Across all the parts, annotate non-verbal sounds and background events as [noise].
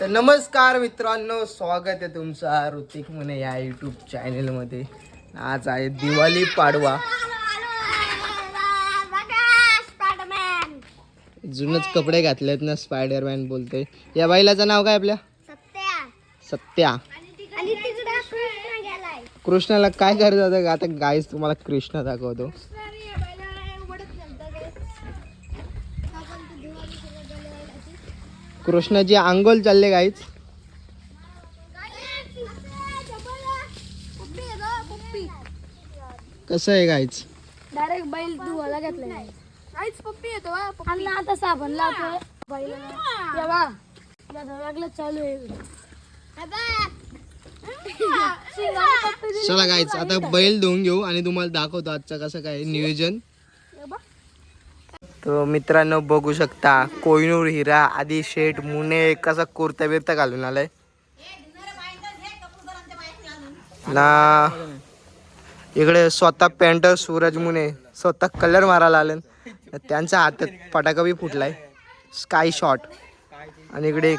तर नमस्कार मित्रांनो स्वागत आहे तुमचं ऋतिक म्हणे या यूट्यूब चॅनेलमध्ये आज आहे दिवाळी पाडवा. जुनच कपडे घातलेत ना स्पायडरमॅन बोलते. या बाईलाचं नाव काय आपल्या? सत्या. कृष्णाला काय करत आता गाईस तुम्हाला कृष्ण दाखवतो. कृष्णाची आंघोल चालले गाईच कसं आहे गाईच डायरेक्ट बैल धुवायला घेतलाय. काहीच पप्पी येतो आणि आता साबण लावतोय. त्याचं वेगळं चालू आहे. शिंगाला पप्पी दिली. चला गाईच आता बैल धुवून घेऊ आणि तुम्हाला दाखवतो आजचं कसं काय नियोजन. हे. तो मित्रांनो बघू शकता कोहिनूर हिरा आधी शेठ मुने कसा कुर्ता बिरता घालून आलाय. ना इकडे स्वतः पेंटर सूरज मुने स्वतः कलर मारायला आले त्यांच्या हातात फटाका बी फुटलाय. Sky shot. आणि इकडे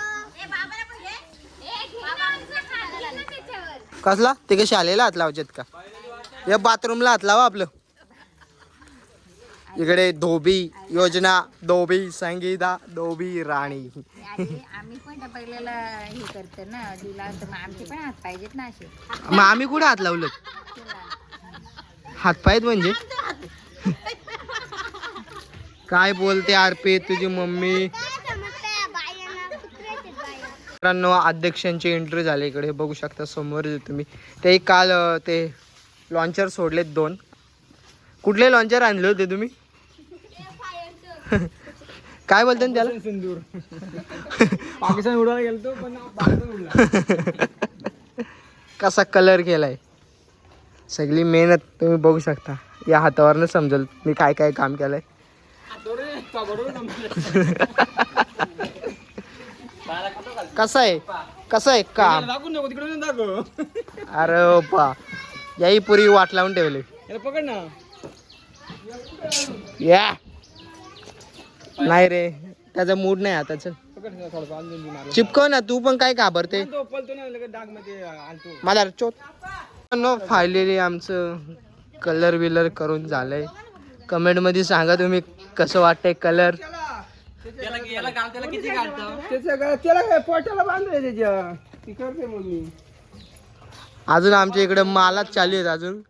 कसला? ते कशी आलेला हात लावचेत का? या बाथरूमला हात लावा आपलं. इकडे धोबी योजना धोबी संगीता धोबी राणी. आम्ही पण पहिल्याला हे करतो ना दिला तर मग आमचे पण हात पाहिजेत ना असे. मग आम्ही कुठे हात लावलं? हात पायत म्हणजे? काय बोलते आरपे तुझी मम्मी? मित्रांनो अध्यक्षांची एंट्री झाली इकडे. बघू शकता समोर जे तुम्ही. ते काल ते लॉन्चर सोडलेत दोन. कुठले लॉन्चर आणले होते तुम्ही? काय बोलते ना त्याला? पाकिस्तान उडायला गेलतो पण पाकिस्तान उडला. कसा कलर केलाय? सगळी मेहनत तुम्ही बघू शकता. या हातावरनं समजेल मी काय काय काम केलंय. कसं आहे? कसं आहे काम? अरे पा याही पुरी वाट लावून ठेवली. पकड ना. या. नाही रे त्याचा मूड नाही आता चल. पकड ना चिपकव तू पण काय घाबरते? मला चोत. नो फायनली आमचं कलर विलर करून झालंय. कमेंटमध्ये सांगा तुम्ही कसं वाटतंय कलर. अजून आमच्या इकडे मालाच चालू आहेत अजून.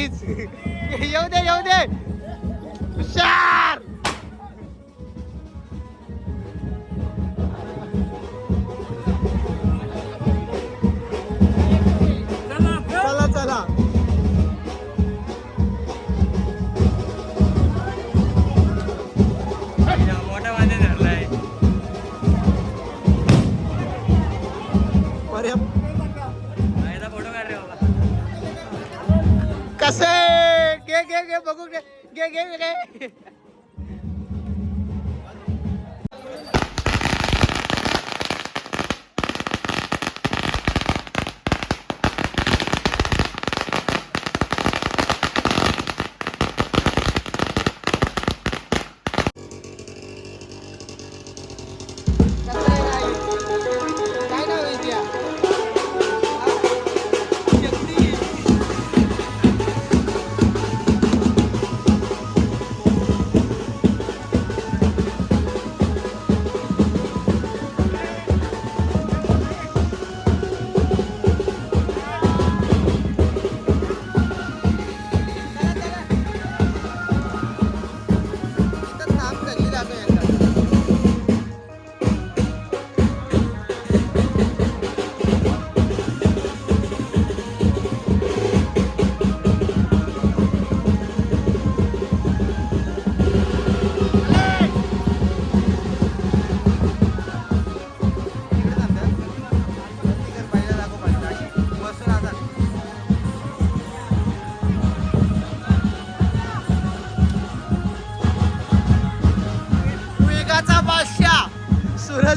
हत्यार गाईच येऊ दे येऊ दे घे घे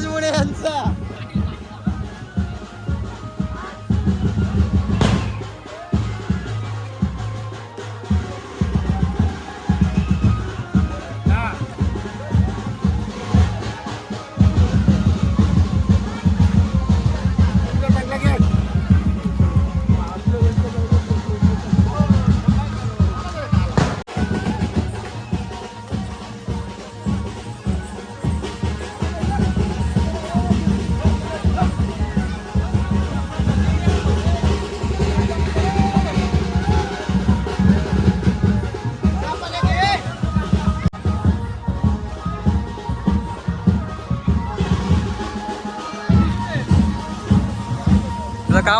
জীবনে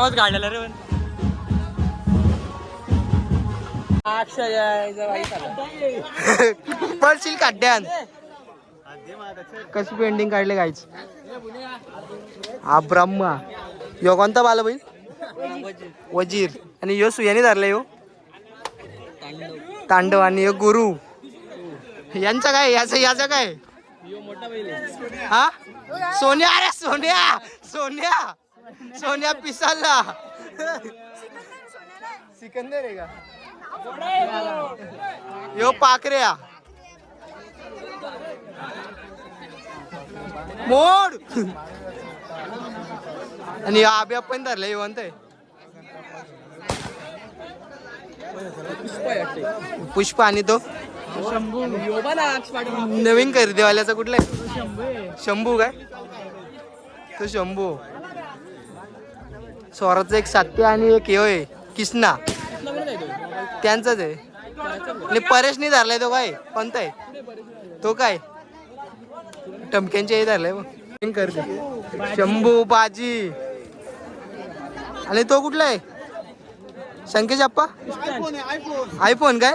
कामच काढलेलं रे पण. [laughs] पडशील काड्यान कशी पेंटिंग काढले काहीच हा ब्रह्मा यो कोणता बाला बैल वजीर. आणि यो सुयाने धरला यो? तांडव आणि यो गुरु. यांचा काय? याचा याचा काय? हा? सोन्या अरे सोन्या! सोन्या! सोन्या पिसाला. सिकंदर आहे का? यो पाकऱ्या. मोड. आणि आब्या पण धरलं येवंत पुष्प आणि तो. नवीन खरेदीवाल्याचा कुठला आहे? शंभू काय? तो शंभू. स्वराचा एक सात्य आणि एक हे होय किसना. त्यांचाच आहे. आणि परेशने धरलाय तो काय कोणता आहे? तो काय? टमक्यांचे हे धरलाय करते शंभू बाजी आणि तो कुठला आहे? संकेश अप्पा आयफोन काय?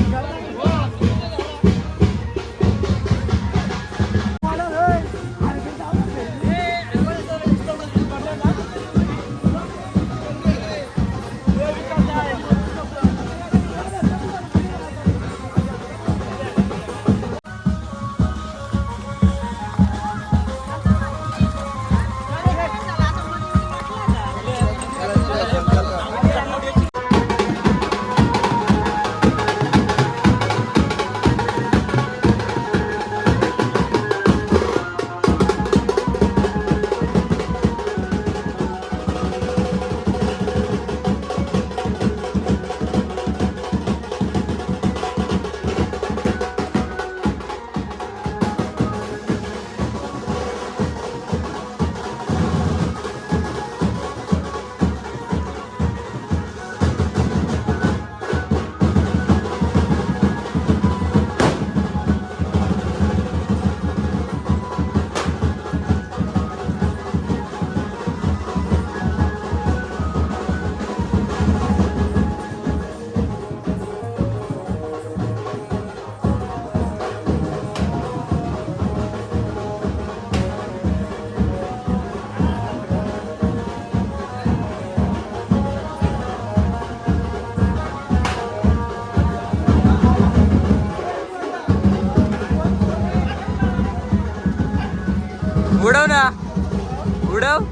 उडव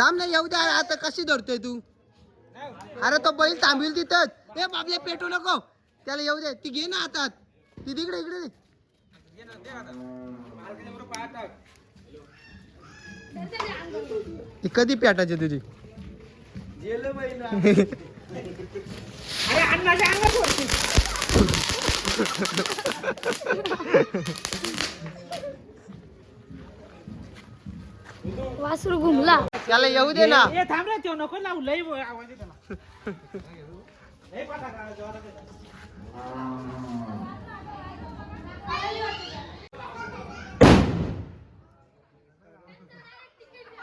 थांब ना येऊ द्या. आता कशी धरतोय तू? अरे तो बैल थांबील तिथंच. ए बाबले पेटू नको. त्याला येऊ दे. ती घे ना हातात ती तिकडे इकडे दे. ती कधी पेटायची तुझी? [laughs] वासरू घुमला. त्याला येऊ दे ना. ए थांब रे तो नको लावू लय आवाज येतो.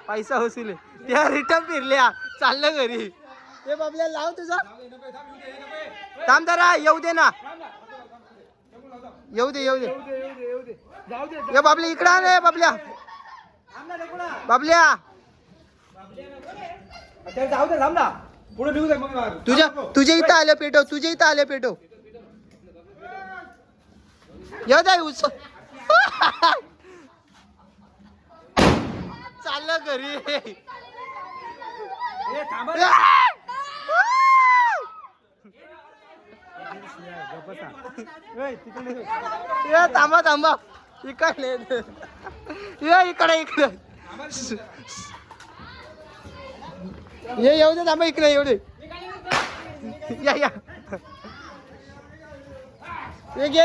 पैसा वसुले त्या रिटर्न फिरल्या. चाललं घरी. ते बाबल्या लाव तुझा. थांब जरा येऊ दे ना. येऊ दे येऊ दे. ये बाबल्या इकडे रे बाबल्या. बाबल्या. आता जाऊ दे थांब ना. पुढे निघू दे मग तुझ्या तुझ्या इथं आलं पेटो तुझ्या इथं आलं पेटो येऊ दे उच चाललं घरी. थांब ये. थांबा थांबा. इकडे ये. इकडे इकडे. ये येऊ दे थांबा इकडे येऊ दे या या. ये घे